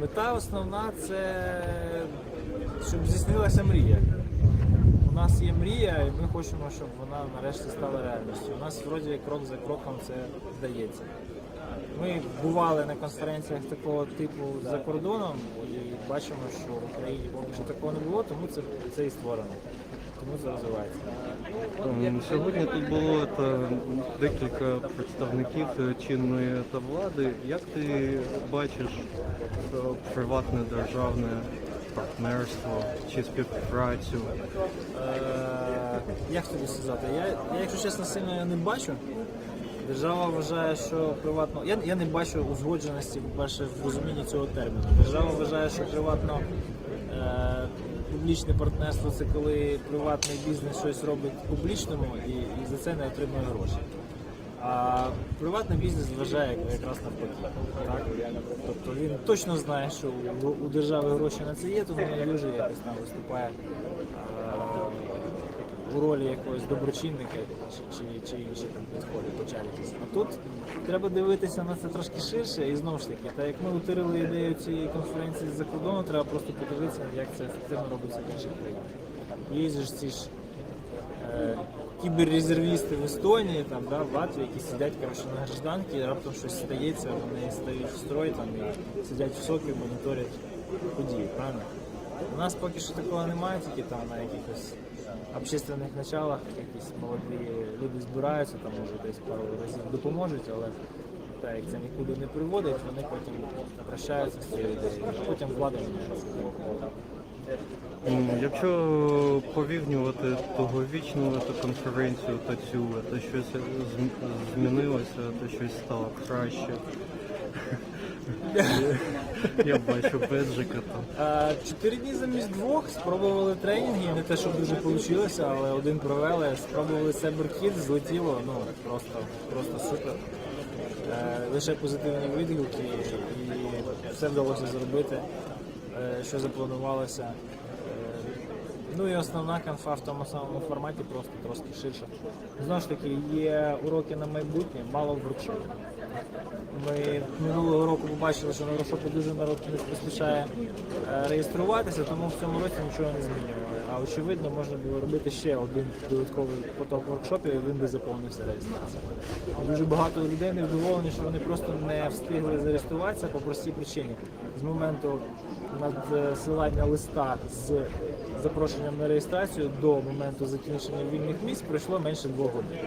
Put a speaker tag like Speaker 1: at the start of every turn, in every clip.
Speaker 1: Мета основна це щоб здійснилася мрія. У нас є мрія, і ми хочемо, щоб вона нарешті стала реальністю. У нас вроді крок за кроком це вдається. Ми бували на конференціях такого типу за кордоном і бачимо, що в Україні поки що такого не було, тому це, це і створено. Тому це розвивається.
Speaker 2: Ем, Сьогодні тут було та, декілька представників е, чинної та влади. Як ти бачиш е, приватне державне партнерство чи співпрацю?
Speaker 1: Е, як тобі сказати? Я, я, якщо чесно, сильно не бачу. Держава вважає, що приватно. Я, я не бачу узгодженості, по-перше, в розумінні цього терміну. Держава вважає, що приватно е, публічне партнерство це коли приватний бізнес щось робить публічному і, і за це не отримує гроші. А приватний бізнес вважає якраз навпаки. Так? Тобто він точно знає, що у, у держави гроші на це є, тому не дуже якось там виступає у ролі якогось доброчинника чи, чи, чи інші там підходи по. А тут треба дивитися на це трошки ширше і знову ж таки, так як ми утирили ідею цієї конференції з-за кордону, треба просто подивитися, як це ефективно робиться в інших країнах. Є ж ці ж е, кіберрезервісти в Естонії, там, да, в Латвії, які сидять коротше, на гражданці, раптом щось стається, вони стають в строй там, і сидять в сокі, моніторять події, правильно? У нас поки що такого немає, тільки там на якихось общественних началах якісь молоді люди збираються, там може десь пару разів допоможуть, але так як це нікуди не приводить, вони потім прощаються з цією ідеєю, потім влада.
Speaker 2: М, Якщо порівнювати тогорічну ту конференцію та цю, то щось змінилося, то щось стало краще. Я бачу беджика там.
Speaker 1: Е, Чотири дні замість двох спробували тренінги, не те, що дуже вийшло, але один провели, спробували Cyberkid, злетіло, ну просто, просто супер. Е, Лише позитивні відгуки і все вдалося зробити, е, що запланувалося. Ну і основна конфа в тому самому форматі просто трошки ширша. Знову ж таки, є уроки на майбутнє, мало воркшопів. Ми минулого року побачили, що на воркшопі дуже народ не поспішає е, реєструватися, тому в цьому році нічого не змінювали. А очевидно, можна було робити ще один додатковий поток воркшопів, і він би заповнився реєстрацією. Дуже багато людей невдоволені, що вони просто не встигли зареєструватися по простій причині. З моменту надсилання листа з запрошенням на реєстрацію до моменту закінчення вільних місць пройшло менше двох годин.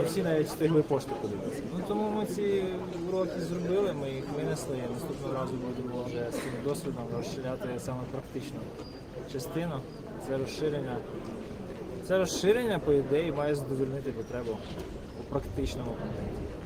Speaker 1: І всі навіть встигли пошту подивитися. Ну тому ми ці уроки зробили, ми їх винесли. Наступного разу будемо вже з цим досвідом розширяти саме практичну частину. Це розширення. Це розширення, по ідеї, має задовольнити потребу у практичному контенті.